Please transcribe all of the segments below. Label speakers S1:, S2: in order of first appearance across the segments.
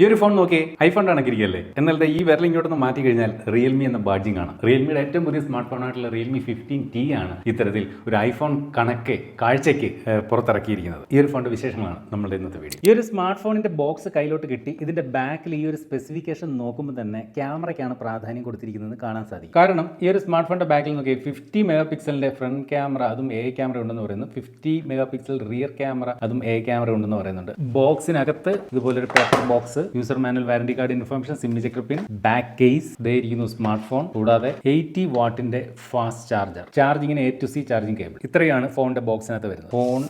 S1: ഈ ഒരു ഫോൺ നോക്കി ഐഫോൺ കണക്കിരിക്കല്ലേ എന്നാൽ ദേ ഈ വിരൽ ഇങ്ങോട്ടൊന്ന് മാറ്റി കഴിഞ്ഞാൽ റിയൽമി എന്ന ബാഡ്ജിങ് ആണ് റിയൽമിയുടെ ഏറ്റവും പുതിയ സ്മാർട്ട് ഫോൺ ആയിട്ടുള്ള റിയൽമി ഫിഫ്റ്റീൻ ടി ആണ് ഇത്തരത്തിൽ ഒരു ഐഫോൺ കണക്കെ കാഴ്ചയ്ക്ക് പുറത്തിറക്കിയിരിക്കുന്നത്. ഈ ഒരു ഫോണിന്റെ വിശേഷങ്ങളാണ് നമ്മുടെ ഇന്നത്തെ വീഡിയോ. ഈ ഒരു സ്മാർട്ട് ഫോണിന്റെ ബോക്സ് കയ്യിലോട്ട് കിട്ടി. ഇതിന്റെ ബാക്കിൽ ഈ ഒരു സ്പെസിഫിക്കേഷൻ നോക്കുമ്പോൾ തന്നെ ക്യാമറയ്ക്കാണ് പ്രാധാന്യം കൊടുത്തിരിക്കുന്നത് കാണാൻ സാധിക്കും. കാരണം ഈ ഒരു സ്മാർട്ട് ഫോണിന്റെ ബാക്കിൽ നോക്കി ഫിഫ്റ്റി മെഗാ പിക്സലിന്റെ ഫ്രണ്ട് ക്യാമറ അതും എ ക്യാമറ ഉണ്ടെന്ന് പറയുന്നു. Fifty mega pixel rear camera അതും എ ക്യാമറ ഉണ്ടെന്ന് പറയുന്നുണ്ട്. ബോക്സിനകത്ത് ഇതുപോലൊരു paper box user manual warranty card information SIM checker pin back case ഇരിക്കുന്നു സ്മാർട്ട് ഫോൺ കൂടാതെ എയ്റ്റി വാട്ടിന്റെ fast charger ചാർജിങ്ങിന് A to C charging cable ഇത്രയാണ് ഫോണിന്റെ ബോക്സിനകത്ത് വരുന്നത്. ഫോൺ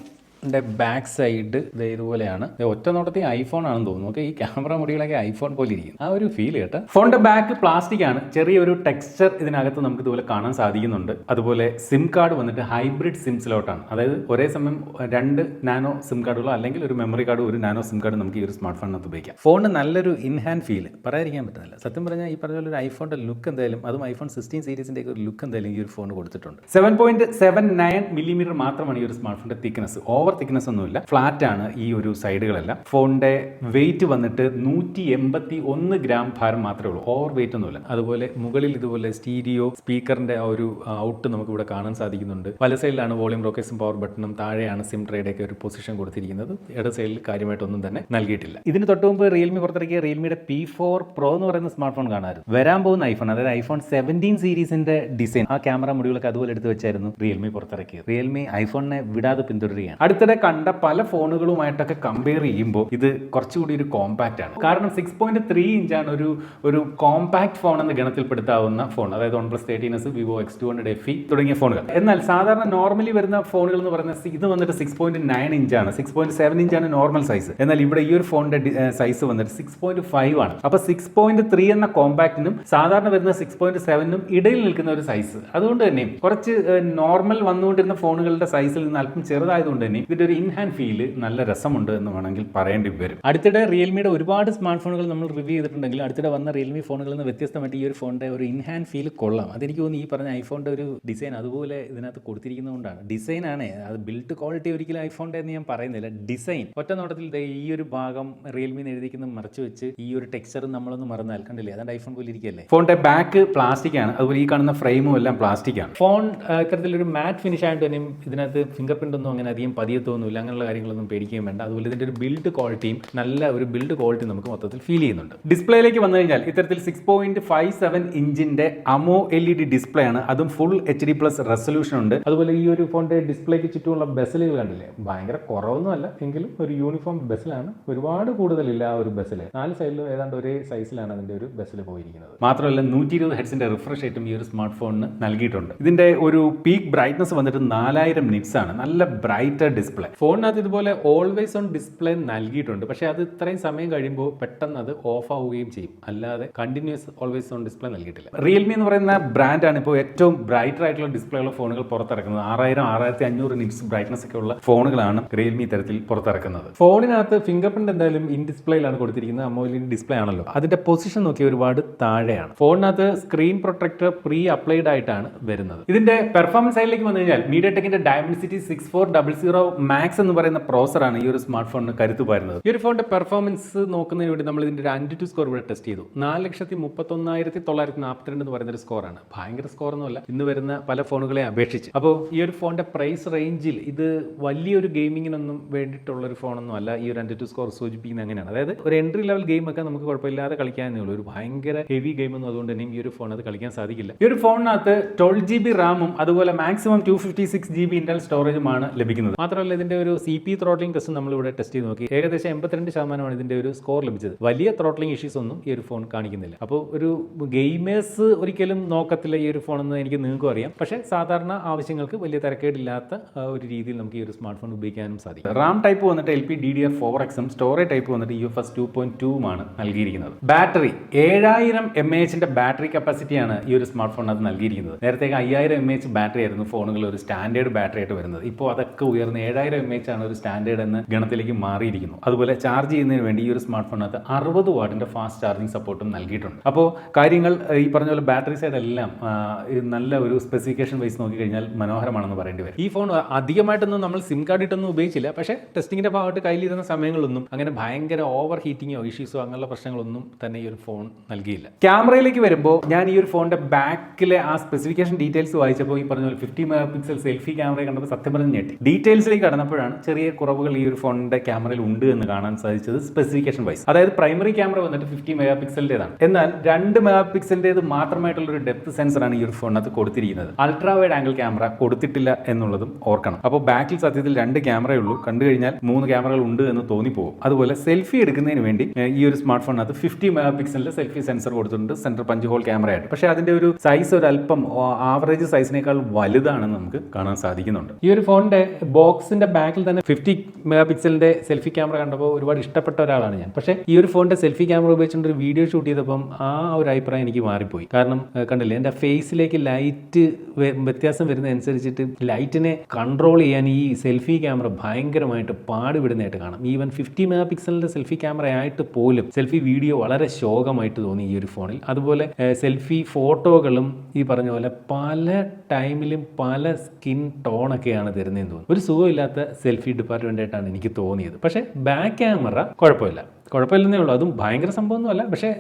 S1: ന്റെ ബാക്ക് സൈഡ് ഇതുപോലെയാണ്. ഒറ്റ നോട്ടത്തിൽ ഐഫോൺ ആണെന്ന് തോന്നുന്നു. ഓക്കെ ഈ ക്യാമറ മുടികളൊക്കെ ഐഫോൺ പോലെ ഇരിക്കും ആ ഒരു ഫീൽ കേട്ടോ. ഫോണിന്റെ ബാക്ക് പ്ലാസ്റ്റിക് ആണ്. ചെറിയൊരു ടെക്സ്ചർ ഇതിനകത്ത് നമുക്ക് ഇതുപോലെ കാണാൻ സാധിക്കുന്നുണ്ട്. അതുപോലെ സിം കാർഡ് വന്നിട്ട് ഹൈബ്രിഡ് സിം സ്ലോട്ടാണ് അതായത് ഒരേ സമയം രണ്ട് നാനോ സിം കാർഡുകളോ അല്ലെങ്കിൽ ഒരു മെമ്മറി കാർഡ് ഒരു നാനോ സിം കാർഡ് നമുക്ക് ഈ ഒരു സ്മാർട്ട് ഫോണിനകത്ത് ഉപയോഗിക്കാം. ഫോണിന് നല്ലൊരു ഇൻഹാൻഡ് ഫീൽ പറയാതിരിക്കാൻ പറ്റുന്നില്ല. സത്യം പറഞ്ഞാൽ ഈ പറഞ്ഞ പോലെ ഒരു ഐഫോണിന്റെ ലുക്ക് എന്തായാലും അതും ഐഫോൺ സിക്സ്റ്റീൻ സീരീസിന്റെ ഒരു ലുക്ക് എന്തായാലും ഈ ഒരു ഫോൺ കൊടുത്തിട്ടുണ്ട്. Seven point seven nine millimetre മാത്രമാണ് ഈ ഒരു സ്മാർട്ട് ഫോണിന്റെ തിക്നെസ് ഓവർ തിക്നെസ് ഒന്നുമില്ല. ഫ്ലാറ്റ് ആണ് ഈ ഒരു സൈഡുകളെല്ലാം ഫോണിന്റെ വെയിറ്റ് വന്നിട്ട് നൂറ്റി എൺപത്തി ഒന്ന് ഗ്രാം ഭാരം മാത്രമേ ഉള്ളൂ. ഓവർ വെയിറ്റ് ഒന്നുമില്ല. അതുപോലെ മുകളിൽ ഇതുപോലെ സ്റ്റീരിയോ സ്പീക്കറിന്റെ ആ ഒരു ഔട്ട് നമുക്ക് ഇവിടെ കാണാൻ സാധിക്കുന്നുണ്ട്. പല സൈഡിലാണ് വോളിയം റോക്കേസും പവർ ബട്ടണും താഴെയാണ് സിം ട്രേയുടെ ഒക്കെ ഒരു പൊസിഷൻ കൊടുത്തിരിക്കുന്നത്. ഇട സൈഡിൽ കാര്യമായിട്ടൊന്നും തന്നെ നൽകിയിട്ടില്ല. ഇതിന് തൊട്ട് മുമ്പ് റിയൽമി പുറത്തിറക്കിയ റിയൽമിയുടെ പി ഫോർ പ്രോ എന്ന് പറയുന്ന സ്മാർട്ട് ഫോൺ കാണാമായിരുന്നു. വരാൻ പോകുന്ന ഐഫോൺ അതായത് ഐഫോൺ സെവന്റീൻ സീരീസിന്റെ ഡിസൈൻ ആ ക്യാമറ മുടികളൊക്കെ അതുപോലെ എടുത്ത് വെച്ചായിരുന്നു റിയൽമി പുറത്തിറക്കിയത്. റിയൽമി ഐഫോണിനെ വിടാതെ പിന്തുടരുകയാണ്. അടുത്തിടെ കണ്ട പല ഫോണുകളുമായിട്ടൊക്കെ കമ്പയർ ചെയ്യുമ്പോൾ ഇത് കുറച്ചുകൂടി ഒരു കോമ്പാക്റ്റ് ആണ്. കാരണം സിക്സ് പോയിന്റ് ത്രീ ഇഞ്ചാണ് ഒരു ഒരു കോമ്പാക്ട് ഫോൺ എന്ന് ഗണത്തിൽപ്പെടുത്താവുന്ന ഫോൺ അതായത് OnePlus thirteen S Vivo X two hundred F തുടങ്ങിയ ഫോണുകൾ എന്നാൽ സാധാരണ നോർമലി വരുന്ന ഫോണുകൾ എന്ന് പറയുന്നത് ഇത് വന്നിട്ട് സിക്സ് പോയിന്റ് നയൻ ഇഞ്ചാണ് സിക്സ് പോയിന്റ് സെവൻ ഇഞ്ചാണ് നോർമൽ സൈസ് എന്നാൽ ഇവിടെ ഈ ഒരു ഫോണിന്റെ സൈസ് വന്നിട്ട് സിക്സ് പോയിന്റ് ഫൈവ് ആണ്. അപ്പൊ സിക്സ് പോയിന്റ് ത്രീ എന്ന കോമ്പാക്റ്റിനും സാധാരണ വരുന്ന സിക്സ് പോയിന്റ് സെവനും ഇടയിൽ നിൽക്കുന്ന ഒരു സൈസ് അതുകൊണ്ട് തന്നെ കുറച്ച് നോർമൽ വന്നുകൊണ്ടിരുന്ന ഫോണുകളുടെ സൈസിൽ നിന്ന് അല്പം ചെറുതായതുകൊണ്ട് തന്നെ ഇതിന്റെ ഒരു ഇൻഹാൻഡ് ഫീൽ നല്ല രസമുണ്ട് എന്ന് വേണമെങ്കിൽ പറയേണ്ടി വരും. അടുത്തിടെ റിയൽമിയുടെ ഒരുപാട് സ്മാർട്ട് ഫോണുകൾ നമ്മൾ റിവ്യൂ ചെയ്തിട്ടുണ്ടെങ്കിൽ അടുത്തിടെ വന്ന റിയൽമി ഫോണുകളിൽ നിന്ന് വ്യത്യസ്തമായിട്ട് ഈ ഒരു ഫോണിന്റെ ഒരു ഇൻഹാൻഡ് ഫീൽ കൊള്ളാം. അതെനിക്ക് തോന്നുന്നു ഈ പറഞ്ഞ ഐഫോണിന്റെ ഒരു ഡിസൈൻ അതുപോലെ ഇതിനകത്ത് കൊടുത്തിരിക്കുന്നതുകൊണ്ടാണ്. ഡിസൈൻ ആണ്. അത് ബിൽഡ് ക്വാളിറ്റി ഒരിക്കലും ഐഫോണിന്റെ എന്ന് ഞാൻ പറയുന്നില്ല. ഡിസൈൻ ഒറ്റ നോട്ടത്തിൽ ഈ ഒരു ഭാഗം റിയൽമി എഴുതിക്കുന്ന മറച്ചു വെച്ച് ഈ ഒരു ടെക്സ്ചർ നമ്മളൊന്ന് മറന്നാൽ കണ്ടില്ലേ അതാണ്ട് ഐഫോൺ പോലെ ഇരിക്കല്ലേ? ഫോണിന്റെ ബാക്ക് പ്ലാസ്റ്റിക് ആണ്. അതുപോലെ ഈ കാണുന്ന ഫ്രെയിമും എല്ലാം പ്ലാസ്റ്റിക് ആണ്. ഫോൺ ഇത്തരത്തിലൊരു മാറ്റ് ഫിനിഷ് ആയിട്ട് തന്നെയും ഇതിനകത്ത് ഫിംഗർ പ്രിന്റ് ഒന്നും അങ്ങനെ അധികം പതിയത്തൊന്നുമില്ല അങ്ങനെയുള്ള കാര്യങ്ങളൊന്നും പേടിക്കുകയും വേണ്ട. അതുപോലെ ഇതിന്റെ ഒരു ബിൽഡ് ക്വാളിറ്റിയും നല്ല ഒരു ബിൽഡ് ക്വാളിറ്റി നമുക്ക് മൊത്തത്തിൽ ഫീൽ ചെയ്യുന്നുണ്ട്. ഡിസ്പ്ലേയിലേക്ക് വന്നു കഴിഞ്ഞാൽ ഇത്തരത്തിൽ സിക്സ് പോയിന്റ് ഫൈവ് സെവൻ ഇഞ്ചിന്റെ AMOLED display ആണ്. അതും full H D plus resolution ഉണ്ട്. അതുപോലെ ഈ ഒരു ഫോണിന്റെ ഡിസ്പ്ലേക്ക് ചുറ്റുമുള്ള ബെസലുകൾ കണ്ടില്ലേ? ഭയങ്കര കുറവൊന്നുമല്ല എങ്കിലും ഒരു യൂണിഫോം ബെസലാണ് ഒരുപാട് കൂടുതലില്ല ആ ഒരു ബെസൽ നാല് സൈഡിലും ഏതാണ്ട് ഒരേ സൈസിലാണ് അതിന്റെ ഒരു ബെസൽ പോയിരിക്കുന്നത്. മാത്രമല്ല നൂറ്റി ഇരുപത് ഹെഡ്സിന്റെ റിഫ്രഷ് റേറ്റും ഈ ഒരു സ്മാർട്ട് ഫോണിന് നൽകിയിട്ടുണ്ട്. ഇതിന്റെ ഒരു പീക്ക് ബ്രൈറ്റ്നസ് വന്നിട്ട് നാലായിരം നിറ്റ്സ് ആണ്. നല്ല ബ്രൈറ്റർ ഡിസ്പ്ലേ ഫോണിനകത്ത് ഇതുപോലെ ഓൾവേസ് ഓൺ ഡിസ്പ്ലേ നൽകിയിട്ടുണ്ട്. പക്ഷേ അത് ഇത്രയും സമയം കഴിയുമ്പോൾ പെട്ടെന്ന് അത് ഓഫ് ആവുകയും ചെയ്യും. അല്ലാതെ കണ്ടിന്യൂസ് ഓൾവേസ് ഓൺ ഡിസ്പ്ലേ നൽകിയിട്ടില്ല. റിയൽമി എന്ന് പറയുന്ന ബ്രാൻഡാണ് ഇപ്പോൾ ഏറ്റവും ബ്രൈറ്റർ ആയിട്ടുള്ള ഡിസ്പ്ലേ ഉള്ള ഫോണുകൾ പുറത്തിറക്കുന്നത്. ആറായിരം ആറായിരത്തി അഞ്ഞൂറ് നിറ്റ്സ് ബ്രൈറ്റ്നസ് ഒക്കെ ഉള്ള ഫോണുകളാണ് റിയൽമി തരത്തിൽ പുറത്തിറക്കുന്നത്. ഫോണിനകത്ത് ഫിംഗർ പ്രിന്റ് എന്തായാലും ഇൻ ഡിസ്പ്ലേയിലാണ് കൊടുത്തിരിക്കുന്നത്. അമോലിൻ ഡിസ്പ്ലേ ആണല്ലോ. അതിന്റെ പൊസിഷൻ നോക്കി ഒരുപാട് താഴെയാണ്. ഫോണിനകത്ത് സ്ക്രീൻ പ്രൊട്ടക്ടർ പ്രീ അപ്ലൈഡ് ആയിട്ടാണ് വരുന്നത്. ഇതിന്റെ പെർഫോമൻസ് സൈഡിലേക്ക് വന്നു കഴിഞ്ഞാൽ media ടെക്കിന്റെ Dimensity six four double zero max എന്ന് പറയുന്ന പ്രോസറാണ് ഈ ഒരു സ്മാർട്ട് ഫോണിന് കരുത്തു പകരുന്നത്. ഈ ഒരു ഫോണിന്റെ പെർഫോമൻസ് നോക്കുന്നതിന് വേണ്ടി നമ്മൾ ഇതിന്റെ ഒരു ആന്റിറ്റ്യൂ സ്കോർ ഇവിടെ ടെസ്റ്റ് ചെയ്തു. നാല് ലക്ഷത്തി മുപ്പത്തൊന്നായിരത്തി തൊള്ളായിരത്തി നാൽപ്പത്തിരണ്ട് എന്ന് പറയുന്ന ഒരു സ്കോറാണ് ഭയങ്കര സ്കോർ ഒന്നുമല്ല ഇന്ന് വരുന്ന പല ഫോണുകളെ അപേക്ഷിച്ച്. അപ്പോൾ ഈ ഒരു ഫോണിന്റെ പ്രൈസ് റേഞ്ചിൽ ഇത് വലിയൊരു ഗെയിമിങ്ങിനൊന്നും വേണ്ടിയിട്ടുള്ള ഒരു ഫോണൊന്നും അല്ല ഈ ഒരു ആന്റി ടു സ്കോർ സൂചിപ്പിക്കുന്നത് അങ്ങനെയാണ്. അതായത് ഒരു എൻട്രി ലെവൽ ഗെയിം ഒക്കെ നമുക്ക് കുഴപ്പമില്ലാതെ കളിക്കാനേ ഉള്ളൂ. ഒരു ഭയങ്കര ഹെവി ഗെയിം ഒന്നും അതുകൊണ്ട് തന്നെ ഈ ഒരു ഫോൺ അത് കളിക്കാൻ സാധിക്കില്ല. ഈ ഒരു ഫോണിനകത്ത് ട്വൽവ് ജി ബി റാമും അതുപോലെ maximum two fifty six G B Intel സ്റ്റോറേജുമാണ് ലഭിക്കുന്നത്. മാത്രമല്ല ഇതിന്റെ ഒരു സി പി ത്രോട്ട്ലിംഗ് ടെസ്റ്റ് നമ്മൾ ഇവിടെ ടെസ്റ്റ് ചെയ്ത് നോക്കി. ഏകദേശം എൺപത്തിരണ്ട് ശതമാനമാണ് ഇതിന്റെ ഒരു സ്കോർ ലഭിച്ചത്. വലിയ ത്രോട്ട്ലിംഗ് ഇഷ്യൂസ് ഒന്നും ഈ ഒരു ഫോൺ കാണിക്കുന്നില്ല. അപ്പോൾ ഒരു ഗെയിമേഴ്സ് ഒരിക്കലും നോക്കത്തില്ല ഈ ഒരു ഫോൺ എന്ന് എനിക്ക് നിങ്ങൾക്കും അറിയാം. പക്ഷേ സാധാരണ ആവശ്യങ്ങൾക്ക് വലിയ തിരക്കേടില്ലാത്ത ഒരു രീതിയിൽ നമുക്ക് ഈ ഒരു സ്മാർട്ട് ഫോൺ ഉപയോഗിക്കാനും സാധിക്കും. റാം ടൈപ്പ് വന്നിട്ട് L P D D R four എക്സും സ്റ്റോറേജ് ടൈപ്പ് വന്നിട്ട് U F S two point ടൂമാണ് നൽകിയിരിക്കുന്നത്. ബാറ്ററി ഏഴായിരം എം എച്ചിന്റെ ബാറ്ററി കപ്പാസിറ്റിയാണ് ഈ ഒരു സ്മാർട്ട് ഫോണിനകത്ത് നൽകിയിരിക്കുന്നത്. നേരത്തെ അയ്യായിരം എം എച്ച് ബാറ്ററി ആയിരുന്നു ഫോണുകൾ ഒരു സ്റ്റാൻഡേർഡ് ബാറ്ററി ആയിട്ട് വരുന്നത്. ഇപ്പോൾ അതൊക്കെ ഉയർന്ന് ഏഴായിരം ഏഴായിരം എം എച്ച് ആണ് ഒരു സ്റ്റാൻഡേർഡ് എന്ന ഗണത്തിലേക്ക് മാറിയിരിക്കുന്നു. അതുപോലെ ചാർജ് ചെയ്യുന്നതിന് വേണ്ടി ഈ ഒരു സ്മാർട്ട് ഫോണിനകത്ത് അറുപത് വാട്ടിന്റെ ഫാസ്റ്റ് ചാർജിംഗ് സപ്പോർട്ടും നൽകിയിട്ടുണ്ട്. അപ്പോൾ കാര്യങ്ങൾ ഈ പറഞ്ഞ പോലെ ബാറ്ററി സൈഡ് എല്ലാം നല്ല ഒരു സ്പെസിഫിക്കേഷൻ വൈസ് നോക്കിക്കഴിഞ്ഞാൽ മനോഹരമാണെന്ന് പറയേണ്ടി വരും. ഈ ഫോൺ അധികമായിട്ടൊന്നും നമ്മൾ സിം കാർഡ് ഇട്ടൊന്നും ഉപയോഗിച്ചില്ല. പക്ഷേ ടെസ്റ്റിങ്ങിന്റെ ഭാഗമായിട്ട് കയ്യിലിരുന്ന സമയങ്ങളൊന്നും അങ്ങനെ ഭയങ്കര ഓവർ ഹീറ്റിങ്ങോ ഇഷ്യൂസോ അങ്ങനെയുള്ള പ്രശ്നങ്ങളൊന്നും തന്നെ ഈ ഒരു ഫോൺ നൽകിയില്ല. ക്യാമറയിലേക്ക് വരുമ്പോൾ ഞാൻ ഈ ഒരു ഫോണിന്റെ ബാക്കിലെ ആ സ്പെസിഫിക്കേഷൻ ഡീറ്റെയിൽസ് വായിച്ചപ്പോൾ ഈ പറഞ്ഞ പോലെ fifty mega pixel selfie camera കണ്ടപ്പോൾ സത്യം പറഞ്ഞ് ഞെട്ടി. ഡീറ്റെയിൽസിലേക്ക് കടന്നപ്പോഴാണ് ചെറിയ കുറവുകൾ ഈ ഒരു ഫോണിന്റെ ക്യാമറയിൽ ഉണ്ട് എന്ന് കാണാൻ സാധിച്ചത് സ്പെസിഫിക്കേഷൻ വൈസ് അതായത് പ്രൈമറി ക്യാമറ വന്നിട്ട് ഫിഫ്റ്റി മെഗാ പിക്സലിന്റെതാണ് എന്നാൽ രണ്ട് മെഗാ പിക്സലിന്റേത് മാത്രമായിട്ടുള്ള ഒരു ഡെപ്ത് സെൻസറാണ് ഈ ഒരു ഫോണിനകത്ത് കൊടുത്തിരിക്കുന്നത്. അൾട്രാ വൈഡ് ആംഗിൾ ക്യാമറ കൊടുത്തിട്ടില്ല എന്നുള്ളതും ഓർക്കണം. അപ്പോൾ ബാക്കിൽ സത്യത്തിൽ രണ്ട് ക്യാമറയേ ഉള്ളൂ. കണ്ടു കഴിഞ്ഞാൽ മൂന്ന് ക്യാമറകൾ ഉണ്ട് എന്ന് തോന്നിപ്പോകും. അതുപോലെ സെൽഫി എടുക്കുന്നതിന് വേണ്ടി ഈ ഒരു സ്മാർട്ട് ഫോണിനകത്ത് fifty mega pixel selfie sensor കൊടുത്തിട്ടുണ്ട്. സെന്റർ പഞ്ച് ഹോൾ ക്യാമറ ആയിട്ട്. പക്ഷേ അതിന്റെ ഒരു സൈസ് ഒരു അല്പം ആവറേജ് സൈസിനേക്കാൾ വലുതാണെന്ന് നമുക്ക് കാണാൻ സാധിക്കുന്നുണ്ട്. ഈ ഒരു ഫോണിന്റെ ബോക്സിന്റെ ബാക്കിൽ തന്നെ fifty mega pixel selfie camera കണ്ടപ്പോൾ ഒരുപാട് ഇഷ്ടപ്പെട്ട ഒരാളാണ് ഞാൻ. പക്ഷേ ഈ ഒരു ഫോണിന്റെ സെൽഫി ക്യാമറ ഉപയോഗിച്ചുകൊണ്ട് ഒരു വീഡിയോ ഷൂട്ട് ചെയ്തപ്പം ആ ഒരു അഭിപ്രായം എനിക്ക് മാറിപ്പോയി. കാരണം കണ്ടില്ലേ എന്റെ ഫേസിലേക്ക് ലൈറ്റ് വ്യത്യാസം വരുന്നതനുസരിച്ചിട്ട് ലൈറ്റിനെ കൺട്രോൾ ചെയ്യാൻ ഈ സെൽഫി ക്യാമറ ഭയങ്കരമായിട്ട് പാടുപെടുന്നതായിട്ട് കാണാം. Even fifty mega pixel selfie camera ആയിട്ട് പോലും സെൽഫി വീഡിയോ വളരെ ശോകമായിട്ട് തോന്നി ഈ ഒരു ഫോണിൽ. അതുപോലെ സെൽഫി ഫോട്ടോകളും ഈ പറഞ്ഞ പോലെ പല ടൈമിലും പല സ്കിൻ ടോണൊക്കെയാണ് തരുന്നതെന്ന് തോന്നുന്നു. ഒരു സുഖമില്ലാത്ത സെൽഫി ഡിപ്പാർട്ട്മെന്റായിട്ടാണ് എനിക്ക് തോന്നിയത്. പക്ഷേ ബാക്ക് ക്യാമറ കുഴപ്പമില്ല. കുഴപ്പമില്ലെന്നേ ഉള്ളൂ. അതും ഭയങ്കര സംഭവമൊന്നുമല്ല. പക്ഷേ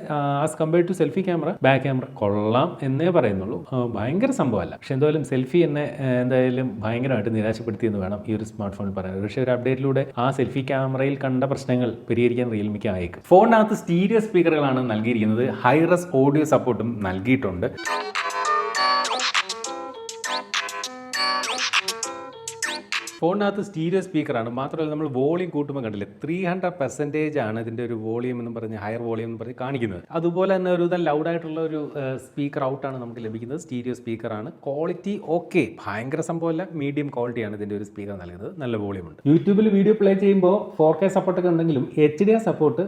S1: as compared to selfie camera back camera കൊള്ളാം എന്നേ പറയുന്നുള്ളൂ. ഭയങ്കര സംഭവമല്ല. പക്ഷെ എന്തായാലും സെൽഫി എന്നെ എന്തായാലും ഭയങ്കരമായിട്ട് നിരാശപ്പെടുത്തിയെന്ന് വേണം ഈ ഒരു സ്മാർട്ട് ഫോണിൽ പറയാൻ. പക്ഷേ ഒരു അപ്ഡേറ്റിലൂടെ ആ സെൽഫി ക്യാമറയിൽ കണ്ട പ്രശ്നങ്ങൾ പരിഹരിക്കാൻ റിയൽമിക്ക് ആയേക്കും. ഫോണിനകത്ത് സ്റ്റീരിയോ സ്പീക്കറുകളാണ് നൽകിയിരിക്കുന്നത്. ഹൈറസ് ഓഡിയോ സപ്പോർട്ടും നൽകിയിട്ടുണ്ട്. ഫോണിനകത്ത് സ്റ്റീരിയോ സ്പീക്കറാണ്. മാത്രമല്ല നമ്മൾ വോളിയം കൂട്ടുമ്പോൾ കണ്ടില്ലേ? ത്രീ ഹൺഡ്രഡ് പെർസെന്റേജ് ആണ് ഇതിന്റെ ഒരു വോളിയം എന്ന് പറഞ്ഞ് ഹയർ വോളിയം എന്ന് പറഞ്ഞ് കാണിക്കുന്നത്. അതുപോലെ തന്നെ ഒരു ഇതം ലൗഡായിട്ടുള്ള ഒരു സ്പീക്കർ ഔട്ടാണ് നമുക്ക് ലഭിക്കുന്നത്. സ്റ്റീരിയോ സ്പീക്കറാണ് ക്വാളിറ്റി ഓക്കെ. ഭയങ്കര സംഭവമല്ല. മീഡിയം ക്വാളിറ്റിയാണ് ഇതിന്റെ ഒരു സ്പീക്കർ നൽകുന്നത്. നല്ല വോളിയം ഉണ്ട്. യൂട്യൂബിൽ വീഡിയോ പ്ലേ ചെയ്യുമ്പോൾ ഫോർ കെ സപ്പോർട്ടൊക്കെ ഉണ്ടെങ്കിലും എച്ച് ഡി ആർ സപ്പോർട്ട്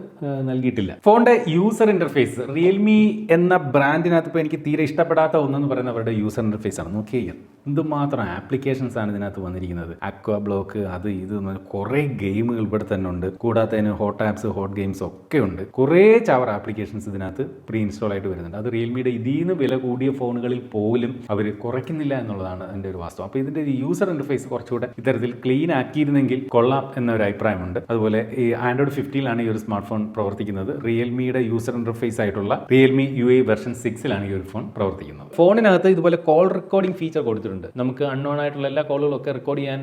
S1: നൽകിയിട്ടില്ല. ഫോണിന്റെ യൂസർ ഇന്റർഫേസ് റിയൽമി എന്ന ബ്രാൻഡിനകത്ത് ഇപ്പോൾ എനിക്ക് തീരെ ഇഷ്ടപ്പെടാത്ത ഒന്നെന്ന് പറയുന്നത് അവരുടെ യൂസർ ഇന്റർഫേസ് ആണ്. നോക്കിയാൽ എന്തുമാത്രം ആപ്ലിക്കേഷൻസ് ആണ് ഇതിനകത്ത് വന്നിരിക്കുന്നത്. അക്വ ബ്ലോക്ക് അത് ഇത് കുറേ ഗെയിമുകൾ ഇവിടെ തന്നെ ഉണ്ട്. കൂടാതെ ഹോട്ട് ആപ്സ് ഹോട്ട് ഗെയിംസ് ഒക്കെ ഉണ്ട്. കുറേ ചവർ ആപ്ലിക്കേഷൻസ് ഇതിനകത്ത് പ്രീ ഇൻസ്റ്റാൾ ആയിട്ട് വരുന്നുണ്ട്. അത് റിയൽമിയുടെ ഇതിൽ നിന്ന് വില കൂടിയ ഫോണുകളിൽ പോലും അവർ കുറയ്ക്കുന്നില്ല എന്നുള്ളതാണ് എന്റെ ഒരു വാസ്തവം. അപ്പോൾ ഇതിന്റെ യൂസർ ഇന്റർഫേസ് കുറച്ചുകൂടെ ഇത്തരത്തിൽ ക്ലീൻ ആക്കിയിരുന്നെങ്കിൽ കൊള്ളാം എന്നൊരു അഭിപ്രായമുണ്ട്. അതുപോലെ ഈ ആൻഡ്രോയിഡ് ഫിഫ്റ്റിയിലാണ് ഈ ഒരു സ്മാർട്ട് ഫോൺ പ്രവർത്തിക്കുന്നത്. റിയൽമിയുടെ യൂസർ ഇന്റർഫേസ് ആയിട്ടുള്ള റിയൽമി യു എ വെർഷൻ സിക്സിലാണ് ഈ ഒരു ഫോൺ പ്രവർത്തിക്കുന്നത്. ഫോണിനകത്ത് ഇതുപോലെ കോൾ റെക്കോർഡിംഗ് ഫീച്ചർ കൊടുത്തിട്ടുണ്ട്. നമുക്ക് അൺനോൺ ആയിട്ടുള്ള എല്ലാ കോളുകളൊക്കെ റെക്കോർഡ് ചെയ്യാൻ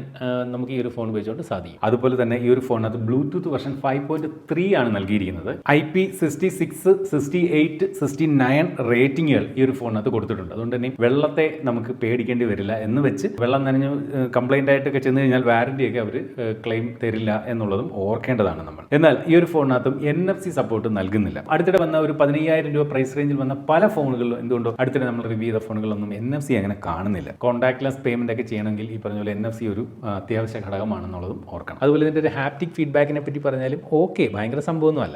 S1: നമുക്ക് ഈ ഒരു ഫോൺ ഉപയോഗിച്ചുകൊണ്ട് സാധിക്കും. അതുപോലെ തന്നെ ഈ ഒരു ഫോണിനകത്ത് Bluetooth version five point three ആണ് നൽകിയിരിക്കുന്നത്. I P sixty six sixty eight sixty nine റേറ്റിംഗുകൾ ഈ ഒരു ഫോണിനകത്ത് കൊടുത്തിട്ടുണ്ട്. അതുകൊണ്ട് തന്നെ വെള്ളത്തെ നമുക്ക് പേടിക്കേണ്ടി വരില്ല എന്ന് വെച്ച് വെള്ളം നനഞ്ഞ് കംപ്ലൈന്റ് ആയിട്ടൊക്കെ ചെന്ന് കഴിഞ്ഞാൽ വാറണ്ടി ഒക്കെ അവർ ക്ലെയിം തരില്ല എന്നുള്ളതും ഓർക്കേണ്ടതാണ് നമ്മൾ. എന്നാൽ ഈ ഒരു ഫോണിനകത്തും എൻ എഫ് സി സപ്പോർട്ട് നൽകുന്നില്ല. അടുത്തിടെ വന്ന ഒരു പതിനയ്യായിരം രൂപ പ്രൈസ് റേഞ്ചിൽ വന്ന പല ഫോണുകളിലും എന്തുകൊണ്ടോ അടുത്തിടെ നമ്മൾ റിവ്യൂ ചെയ്ത ഫോണുകളൊന്നും എൻ എഫ് സി അങ്ങനെ കാണുന്നില്ല. കോൺടാക്ട്ലെസ് പേയ്മെന്റ് ഒക്കെ ചെയ്യണമെങ്കിൽ ഈ പറഞ്ഞ പോലെ എൻ എഫ് സി ഒരു അത്യാവശ്യ ഘടകമാണെന്നുള്ളതും ഓർക്കണം. അതുപോലെ ഇതിന്റെ ഒരു ഹാപ്റ്റിക് ഫീഡ്ബാക്കിനെ പറ്റി പറഞ്ഞാലും ഓക്കെ ഭയങ്കര സംഭവമൊന്നുമല്ല.